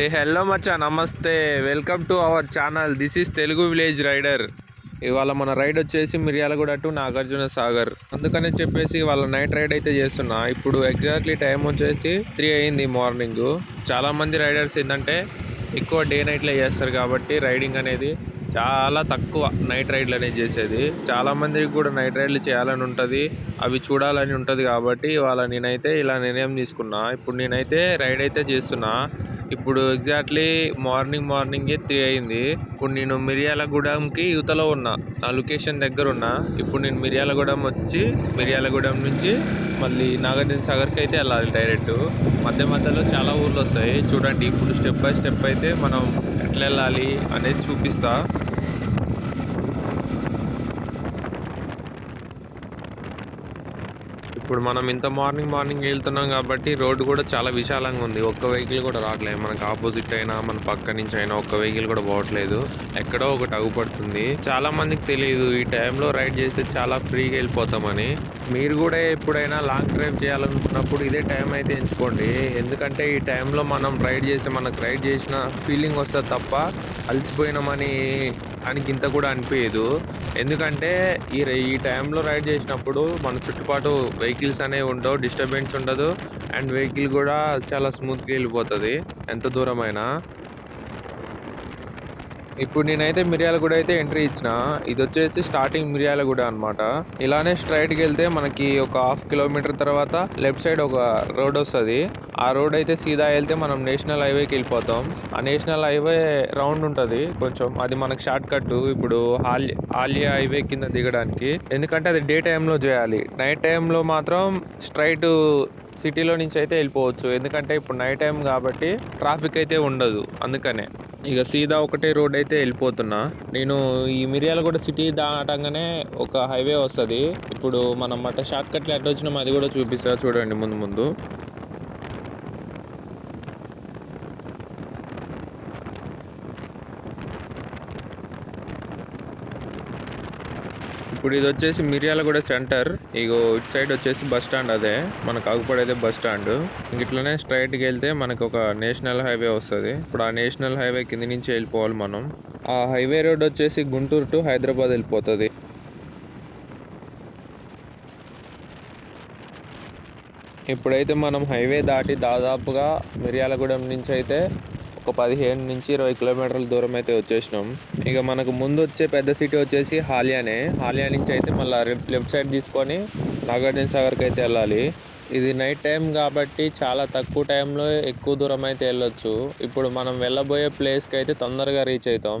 ఏ hello మచ్చా నమస్తే. Welcome to our channel this is Telugu village rider ఇవాళ మన రైడ్ వచ్చేసి మిర్యాలగూడ టు నాగార్జున సాగర్. అందుకనే చెప్పేసి వాళ్ళ నైట్ రైడ్ అయితే చేస్తున్నా. ఇప్పుడు ఎగ్జాక్ట్లీ టైం వచ్చేసి త్రీ అయింది మార్నింగ్ చాలామంది రైడర్స్ ఏంటంటే ఎక్కువ డే నైట్లో చేస్తారు కాబట్టి రైడింగ్ అనేది చాలా తక్కువ నైట్ రైడ్లు అనేది చేసేది. చాలా మందికి కూడా నైట్ రైడ్లు చేయాలని ఉంటుంది అవి చూడాలని ఉంటుంది కాబట్టి ఇవాళ నేనైతే ఇలా నిర్ణయం తీసుకున్నా. ఇప్పుడు నేనైతే రైడ్ అయితే చేస్తున్నా. ఇప్పుడు ఎగ్జాక్ట్లీ మార్నింగ్ మార్నింగే త్రీ అయింది. ఇప్పుడు నేను మిర్యాలగూడెంకి యువతలో ఉన్నా. నా లొకేషన్ దగ్గర ఉన్నా. ఇప్పుడు నేను మిర్యాలగూడెం వచ్చి మిర్యాలగూడెం నుంచి మళ్ళీ నాగార్జున సాగర్కి అయితే వెళ్ళాలి డైరెక్ట్ మధ్య మధ్యలో చాలా ఊర్లు వస్తాయి. చూడండి ఇప్పుడు స్టెప్ బై స్టెప్ అయితే మనం ఎట్లా వెళ్ళాలి అనేది చూపిస్తా. ఇప్పుడు మనం ఇంత మార్నింగ్ మార్నింగ్ వెళ్తున్నాం కాబట్టి రోడ్డు కూడా చాలా విశాలంగా ఉంది. ఒక్క వెహికల్ కూడా రావట్లేదు. మనకు ఆపోజిట్ అయినా మన పక్క నుంచి అయినా ఒక్క వెహికల్ కూడా పోవట్లేదు. ఎక్కడో ఒకటి అగుపడుతుంది చాలా మందికి తెలియదు ఈ టైంలో రైడ్ చేస్తే చాలా ఫ్రీగా వెళ్ళిపోతామని. మీరు కూడా ఎప్పుడైనా లాంగ్ డ్రైవ్ చేయాలనుకున్నప్పుడు ఇదే టైం అయితే ఎంచుకోండి. ఎందుకంటే ఈ టైంలో మనం రైడ్ చేసి మనకు రైడ్ చేసిన ఫీలింగ్ వస్తుంది తప్ప అలసిపోయినామని అని ఇంత కూడా అనిపించదు ఎందుకంటే ఈ రై- ఈ టైంలో రైడ్ చేసినప్పుడు మన చుట్టుపాటు వెహికల్స్ అనేవి ఉండవు డిస్టర్బెన్స్ ఉండదు అండ్ వెహికల్ కూడా చాలా స్మూత్గా వెళ్ళిపోతుంది. ఎంత దూరమైనా. ఇప్పుడు నేనైతే మిర్యాలగూడ అయితే ఎంట్రీ ఇచ్చిన. ఇది వచ్చేసి స్టార్టింగ్ మిర్యాలగూడ అనమాట ఇలానే స్ట్రైట్కి వెళ్తే మనకి ఒక హాఫ్ కిలోమీటర్ తర్వాత లెఫ్ట్ సైడ్ ఒక రోడ్ వస్తుంది. ఆ రోడ్ అయితే సీదా వెళ్తే మనం నేషనల్ హైవేకి వెళ్ళిపోతాం. ఆ నేషనల్ హైవే రౌండ్ ఉంటుంది. కొంచెం అది మనకు షార్ట్ కట్ ఇప్పుడు హాలి ఆలియా హైవే కింద దిగడానికి. ఎందుకంటే అది డే టైంలో చేయాలి. నైట్ టైంలో మాత్రం స్ట్రైట్ సిటీలో నుంచి అయితే వెళ్ళిపోవచ్చు. ఎందుకంటే ఇప్పుడు నైట్ టైం కాబట్టి ట్రాఫిక్ అయితే ఉండదు. అందుకనే. ఇక సీదా ఒకటే రోడ్ అయితే వెళ్ళిపోతున్నా. నేను ఈ మిర్యాలగూడ సిటీ దాటంగానే ఒక హైవే వస్తుంది. ఇప్పుడు మనం అట్ట షార్ట్ కట్లు ఎట్లా వచ్చినామో అది కూడా చూపిస్తా చూడండి ముందు ముందు. ఇప్పుడు ఇది వచ్చేసి మిర్యాలగూడ సెంటర్. ఇగో ఇటు సైడ్ వచ్చేసి బస్ స్టాండ్ అదే. మన కాకుపడేదే బస్ స్టాండ్. ఇట్లనే స్ట్రైట్కి వెళ్తే మనకు ఒక నేషనల్ హైవే వస్తుంది. ఇప్పుడు ఆ నేషనల్ హైవే కింద నుంచి వెళ్ళిపోవాలి మనం. ఆ హైవే రోడ్ వచ్చేసి గుంటూరు టు హైదరాబాద్ వెళ్ళిపోతుంది. ఇప్పుడైతే మనం హైవే దాటి దాదాపుగా మిర్యాలగూడెం నుంచి అయితే ఒక పదిహేను నుంచి ఇరవై కిలోమీటర్ల దూరం అయితే వచ్చేసినాం. ఇక మనకు ముందు వచ్చే పెద్ద సిటీ వచ్చేసి హాలియానే. హాలియా నుంచి అయితే మళ్ళీ లెఫ్ట్ సైడ్ తీసుకొని నాగార్జున సాగర్కి అయితే వెళ్ళాలి. ఇది నైట్ టైం కాబట్టి చాలా తక్కువ టైంలో ఎక్కువ దూరం అయితే వెళ్ళొచ్చు. ఇప్పుడు మనం వెళ్ళబోయే ప్లేస్కి అయితే తొందరగా రీచ్ అవుతాం.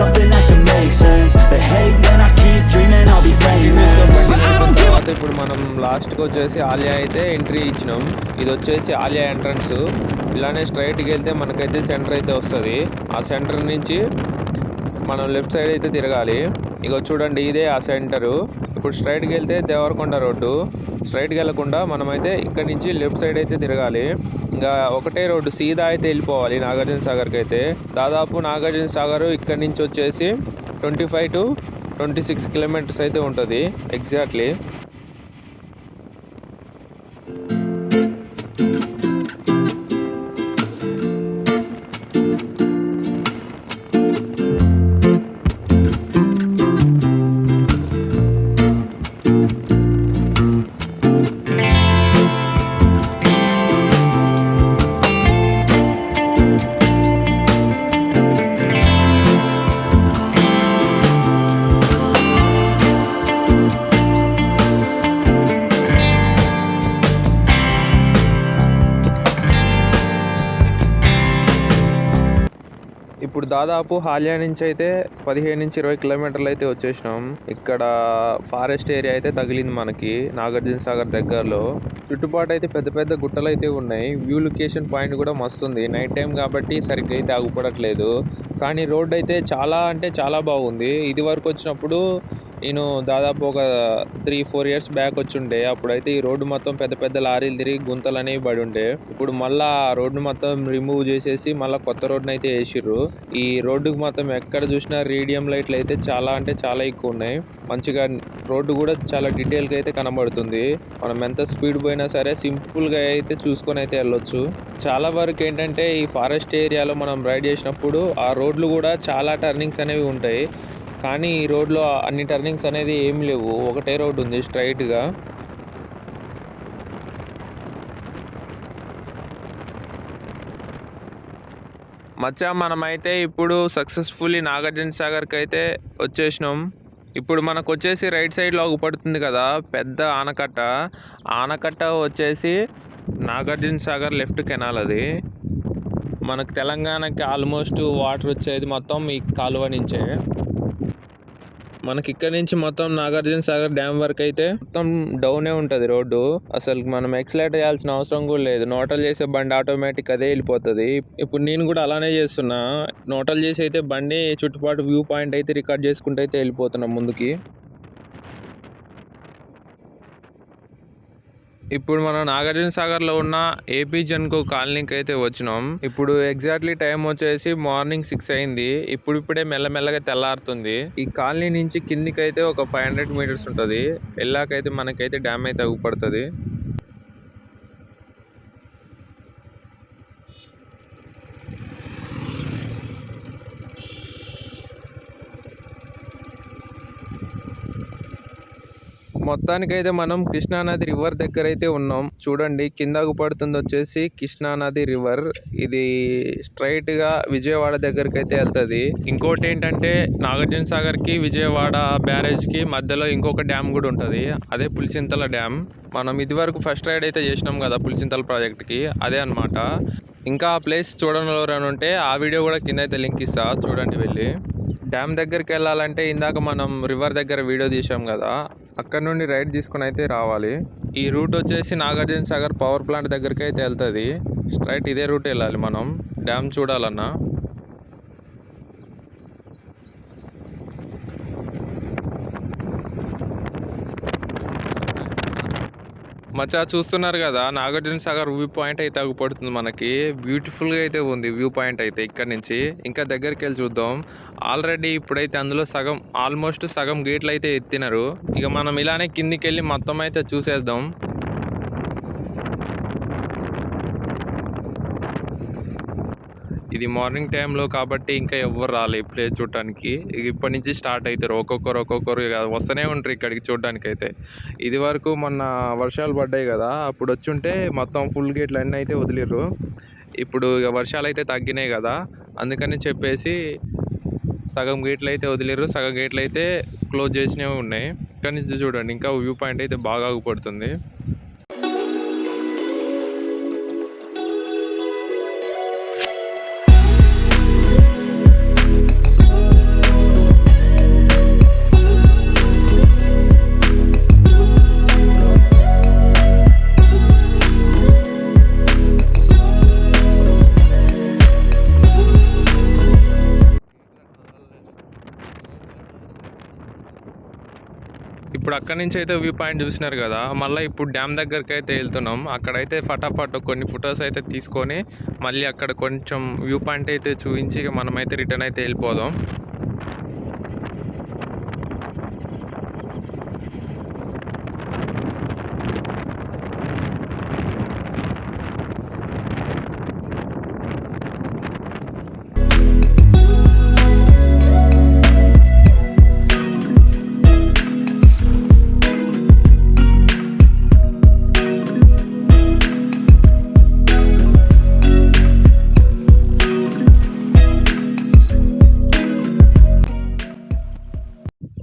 something that can make sense. They hate when I keep dreaming I'll be famous. But I don't give a ఇప్పుడు మనం లాస్ట్కి వచ్చేసి ఆలియా అయితే ఎంట్రీ ఇచ్చినాం. ఇది వచ్చేసి ఆలియా ఎంట్రన్స్. ఇలానే స్ట్రైట్కి వెళ్తే మనకైతే సెంటర్ అయితే వస్తుంది. ఆ సెంటర్ నుంచి మనం లెఫ్ట్ సైడ్ అయితే తిరగాలి. ఇగో చూడండి ఇదే ఆ సెంటరు. ఇప్పుడు స్ట్రైట్కి వెళ్తే దేవరకొండ రోడ్డు. స్ట్రైట్కి వెళ్ళకుండా మనమైతే ఇక్కడ నుంచి లెఫ్ట్ సైడ్ అయితే తిరగాలి. ఇంకా ఒకటే రోడ్డు సీదా అయితే వెళ్ళిపోవాలి నాగార్జున సాగర్కి అయితే. దాదాపు నాగార్జున సాగర్ ఇక్కడ నుంచి వచ్చేసి twenty five to twenty six kilometres అయితే ఉంటుంది ఎగ్జాక్ట్లీ దాదాపు హాలియా నుంచి అయితే పదిహేను నుంచి ఇరవై కిలోమీటర్లు అయితే వచ్చేసినాం. ఇక్కడ ఫారెస్ట్ ఏరియా అయితే తగిలింది మనకి నాగార్జున సాగర్ దగ్గరలో. చుట్టుపాటు అయితే పెద్ద పెద్ద గుట్టలు అయితే ఉన్నాయి. వ్యూ లొకేషన్ పాయింట్ కూడా మస్తుంది నైట్ టైం కాబట్టి సరిగ్గా అయితే ఆగుపడట్లేదు కానీ రోడ్ అయితే చాలా అంటే చాలా బాగుంది. ఇది వరకు వచ్చినప్పుడు నేను దాదాపు ఒక త్రీ ఫోర్ ఇయర్స్ బ్యాక్ వచ్చి ఉండే అప్పుడైతే ఈ రోడ్డు మొత్తం పెద్ద పెద్ద లారీలు తిరిగి గుంతలు అనేవి పడి ఉండే. ఇప్పుడు మళ్ళా ఆ రోడ్డు మొత్తం రిమూవ్ చేసేసి మళ్ళీ కొత్త రోడ్డుని అయితే వేసిర్రు. ఈ రోడ్డుకి మొత్తం ఎక్కడ చూసినా రేడియం లైట్లు అయితే చాలా అంటే చాలా ఎక్కువ ఉన్నాయి. మంచిగా రోడ్డు కూడా చాలా డీటెయిల్గా అయితే కనబడుతుంది. మనం ఎంత స్పీడ్ పోయినా సరే సింపుల్గా అయితే చూసుకొని అయితే వెళ్ళొచ్చు. చాలా వరకు ఏంటంటే ఈ ఫారెస్ట్ ఏరియాలో మనం రైడ్ చేసినప్పుడు ఆ రోడ్లు కూడా చాలా టర్నింగ్స్ అనేవి ఉంటాయి. కానీ ఈ రోడ్లో అన్ని టర్నింగ్స్ అనేది ఏం లేవు. ఒకటే రోడ్ ఉంది స్ట్రైట్గా. మచ్చా మనమైతే ఇప్పుడు సక్సెస్ఫుల్లీ నాగార్జున సాగర్కి అయితే వచ్చేసినాం. ఇప్పుడు మనకు వచ్చేసి రైట్ సైడ్లో పడుతుంది కదా పెద్ద ఆనకట్ట. ఆనకట్ట వచ్చేసి నాగార్జున సాగర్ లెఫ్ట్ కెనాల్ అది. మనకు తెలంగాణకి ఆల్మోస్ట్ వాటర్ వచ్చేది మొత్తం ఈ కాలువ నుంచే. మనకి ఇక్కడ నుంచి మొత్తం నాగార్జున సాగర్ డ్యామ్ వరకు అయితే మొత్తం డౌనే ఉంటుంది రోడ్డు. అసలు మనం ఎక్సలేట్ చేయాల్సిన అవసరం కూడా లేదు. నోటల్ చేసే బండి ఆటోమేటిక్ అదే వెళ్ళిపోతుంది. ఇప్పుడు నేను కూడా అలానే చేస్తున్నా. నోటల్ చేసి అయితే బండి చుట్టుపాటు వ్యూ పాయింట్ అయితే రికార్డ్ చేసుకుంటూ అయితే వెళ్ళిపోతున్నాం ముందుకి. ఇప్పుడు మనం నాగార్జున సాగర్లో ఉన్న ఏపీ జన్కో కాలనీకి అయితే వచ్చినాం. ఇప్పుడు ఎగ్జాక్ట్లీ టైం వచ్చేసి మార్నింగ్ సిక్స్ అయింది. ఇప్పుడు ఇప్పుడే మెల్లమెల్లగా తెల్లారుతుంది. ఈ కాలనీ నుంచి కిందికి అయితే ఒక ఫైవ్ హండ్రెడ్ మీటర్స్ ఉంటుంది. వెళ్ళాకైతే మనకైతే డ్యామ్ అయితే అగుపడుతుంది. మొత్తానికైతే మనం కృష్ణానది రివర్ దగ్గర అయితే ఉన్నాం. చూడండి కిందకు పడుతుంది వచ్చేసి కృష్ణానది రివర్. ఇది స్ట్రైట్గా విజయవాడ దగ్గరికి అయితే వెళ్తుంది ఇంకోటి ఏంటంటే నాగార్జున సాగర్కి విజయవాడ బ్యారేజ్కి మధ్యలో ఇంకొక డ్యామ్ కూడా ఉంటుంది. అదే పులిచింతల డ్యామ్. మనం ఇదివరకు ఫస్ట్ రైడ్ అయితే చేసినాం కదా పులిచింతల ప్రాజెక్ట్కి అదే అనమాట ఇంకా ఆ ప్లేస్ చూడని ఉంటే ఆ వీడియో కూడా కింద అయితే లింక్ ఇస్తా. చూడండి వెళ్ళి. డ్యామ్ దగ్గరికి వెళ్ళాలంటే ఇందాక మనం రివర్ దగ్గర వీడియో తీసాం కదా. అక్కడ నుండి రైడ్ తీసుకుని అయితే రావాలి. ఈ రూట్ వచ్చేసి నాగార్జున సాగర్ పవర్ ప్లాంట్ దగ్గరికి అయితే వెళ్తుంది. స్ట్రైట్ ఇదే రూట్ వెళ్ళాలి మనం. డ్యామ్ చూడాలన్నా. మచ్చా చూస్తున్నారు కదా నాగార్జున సాగర్ వ్యూ పాయింట్ అయితే అగుపడుతుంది మనకి. బ్యూటిఫుల్గా అయితే ఉంది వ్యూ పాయింట్ అయితే ఇక్కడ నుంచి. ఇంకా దగ్గరికి వెళ్ళి చూద్దాం. ఆల్రెడీ ఇప్పుడైతే అందులో సగం ఆల్మోస్ట్ సగం గేట్లు అయితే ఎత్తినారు. ఇక మనం ఇలానే కిందికి వెళ్ళి మొత్తం అయితే చూసేద్దాం. ఇది మార్నింగ్ టైంలో కాబట్టి ఇంకా ఎవ్వరు రాలే ప్లేస్ చూడటానికి. ఇప్పటి నుంచి స్టార్ట్ అవుతారు. ఒక్కొక్కరు ఒక్కొక్కరు ఇక వస్తూనే ఉంటారు ఇక్కడికి చూడడానికి అయితే ఇది వరకు మొన్న వర్షాలు పడ్డాయి కదా అప్పుడు వచ్చుంటే మొత్తం ఫుల్ గేట్లు అన్నీ అయితే వదిలేరు ఇప్పుడు ఇక వర్షాలు అయితే తగ్గినాయి కదా అందుకని చెప్పేసి సగం గేట్లు అయితే వదిలేరు సగం గేట్లు అయితే క్లోజ్ చేసినవి ఉన్నాయి. ఇక్కడి నుంచి చూడండి ఇంకా వ్యూ పాయింట్ అయితే బాగా ఆగుపడుతుంది. అక్కడి నుంచి అయితే వ్యూ పాయింట్ చూసినారు కదా మళ్ళీ ఇప్పుడు డ్యామ్ దగ్గరికి అయితే వెళ్తున్నాం. అక్కడైతే ఫటాఫట్ కొన్ని ఫొటోస్ అయితే తీసుకొని మళ్ళీ అక్కడ కొంచెం వ్యూ పాయింట్ అయితే చూపించి మనమైతే రిటర్న్ అయితే వెళ్ళిపోదాం.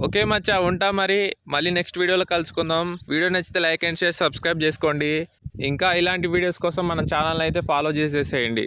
ఓకే మచ్చా ఉంటా మరి. మళ్ళీ నెక్స్ట్ వీడియోలో కలుసుకుందాం. వీడియో నచ్చితే లైక్ అండ్ షేర్ సబ్స్క్రైబ్ చేసుకోండి. ఇంకా ఇలాంటి వీడియోస్ కోసం మన ఛానల్ అయితే ఫాలో చేసేసేయండి.